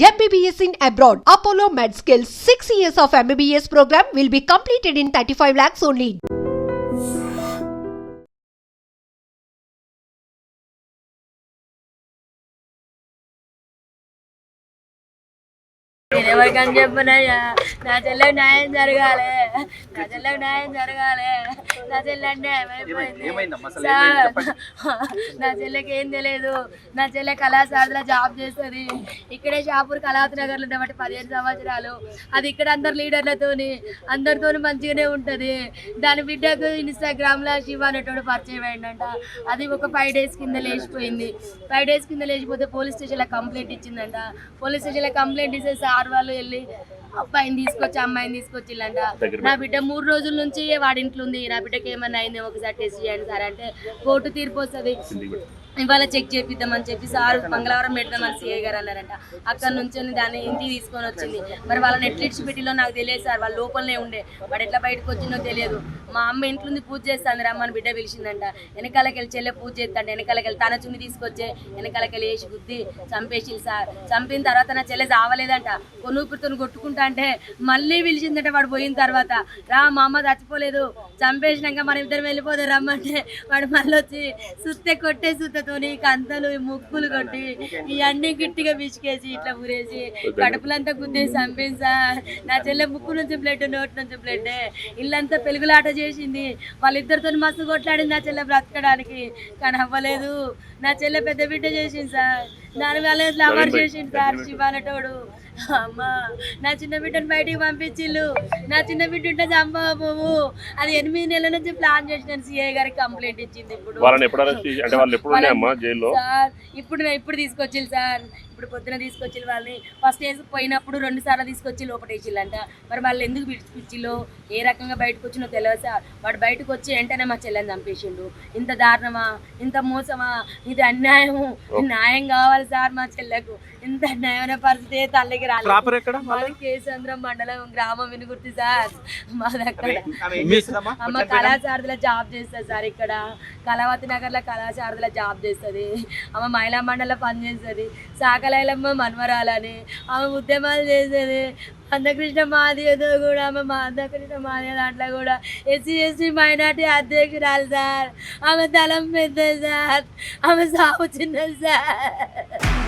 MBBS in abroad. Apollo MedSkill 6 years of MBBS program will be completed in 35 lakhs only. నేను ఎవరికని చెప్పనయ్యా నా చెల్లెకి న్యాయం జరగాలి నా చెల్లెకి న్యాయం జరగాలి నా చెల్లె అన్యాయం అయిపోయింది. నా చెల్లెకి ఏం తెలియదు నా చెల్లె కళాశాలలో జాబ్ చేస్తుంది. ఇక్కడే షాపూర్ కళావతి నగర్లో ఉండబట్టి పదిహేను సంవత్సరాలు. అది ఇక్కడ అందరు లీడర్లతోని అందరితోని మంచిగానే ఉంటది. దాని బిడ్డకు ఇన్స్టాగ్రామ్లో శివ అనేటోడు పరిచయం అయిందంట అది ఒక ఫైవ్ డేస్ కింద లేచిపోయింది. ఫైవ్ డేస్ కింద లేచిపోతే పోలీస్ స్టేషన్లో కంప్లైంట్ ఇచ్చిందంట. పోలీస్ స్టేషన్లో కంప్లైంట్ ఇస్తే సార్ వాళ్ళు వెళ్ళి అబ్బాయిని తీసుకొచ్చి అమ్మాయిని తీసుకొచ్చిల్లంట నా బిడ్డ మూడు రోజుల నుంచి వాడి ఇంట్లో ఉంది. నా బిడ్డకి ఏమన్నా అయింది ఒకసారి టెస్ట్ చేయండి సార్ అంటే కోర్టు తీర్పు వస్తుంది. ఇవాళ చెక్ చేపిద్దామని చెప్పి సార్ మంగళవారం పెడదామని సీఏ గారు అన్నారంట. అక్కడ నుంచి దాన్ని ఇంటికి తీసుకొని వచ్చింది. మరి వాళ్ళని ఎట్లా ఇచ్చిపెట్టిలో నాకు తెలియదు సార్ వాళ్ళ లోపలనే ఉండే. వాడు ఎట్లా బయటకు వచ్చిందో తెలియదు. మా అమ్మ ఇంట్లో ఉంది పూజ చేస్తాను రమ్మని బిడ్డ పిలిచిందంట. వెనకాలకి వెళ్ళి చెల్లె పూజ చేస్తాడు వెనకాలకి వెళ్ళి తన చున్ని తీసుకొచ్చే వెనకాలకి వెళ్ళి వేసి గుద్ది చంపేసింది సార్. చంపిన తర్వాత నా చెల్లె చావలేదంట. కొనుక్కుతో కొట్టుకుంటా అంటే మళ్ళీ పిలిచిందంట వాడు పోయిన తర్వాత. రా మా అమ్మ చచ్చిపోలేదు. చంపేసినాక మన ఇద్దరం వెళ్ళిపోతే రమ్మంటే వాడు మళ్ళీ వచ్చి సుత్తే కొట్టే సుత్తతోని కంతలు ముక్కులు కొట్టి ఇవన్నీ గట్టిగా పిసికేసి ఇట్లా ఊరేసి కడుపులంతా గుద్దేసి చంపేసి. సార్ నా చెల్లె ముక్కు నుంచి బ్లడ్ నోటి నుంచి బ్లడ్ ఇల్లంతా పెలుగులాట చేసింది. వాళ్ళిద్దరితో మస్తు కొట్లాడింది నా చెల్లె బ్రతకడానికి. కానీ అవ్వలేదు. నా చెల్లె పెద్ద బిడ్డ చేసింది సార్. దాని వల్ల లవర్ చేసింది సార్ శివానటోడు. అమ్మా నా చిన్న బిడ్డను బయటికి పంపించిల్లు. నా చిన్న బిడ్డ ఉంటే చంపబోవు. అది ఎనిమిది నెలల నుంచి ప్లాన్ చేసిన సిఐ గారికి కంప్లైంట్ ఇచ్చింది ఇప్పుడు. ఇప్పుడు నేను ఇప్పుడు తీసుకొచ్చిల్లు సార్. ఇప్పుడు పొద్దున తీసుకొచ్చి వాళ్ళని. ఫస్ట్ వేసి పోయినప్పుడు రెండు సార్లు తీసుకొచ్చి లోపటేసిల్లంట మరి వాళ్ళు ఎందుకు పిలిచిల్లో ఏ రకంగా బయటకు వచ్చినో తెలియదు సార్. వాడు బయటకు వచ్చి వెంటనే మా చెల్లెని చంపేసిండు. ఇంత దారుణమా? ఇంత మోసమా? ఇది అన్యాయము. న్యాయం కావాలి సార్ మా చెల్లెకు. ఇంత అన్యాయమైన పరిస్థితి తల్లికి రాలేదు. మాది కేసంద్రం మండలం గ్రామం వినుగుర్తి సార్. మా దగ్గర అమ్మ కళాశారదిలో జాబ్ చేస్తుంది సార్ ఇక్కడ. కళావతి నగర్లో కళాశారదలో జాబ్ చేస్తుంది. ఆమె మహిళా మండలిలో పనిచేస్తుంది సాకలైలమ్మ మన్వరాలని ఆమె ఉద్యమాలు చేసేది మందకృష్ణ మాదిగతో కూడా ఆమె మందకృష్ణ మాదిగ దాంట్లో కూడా ఎస్సీ ఎస్సీ మైనార్టీ అధ్యక్షురాలు సార్. ఆమె తలం పెద్ద సార్. ఆమె సాగు చిన్నది సార్.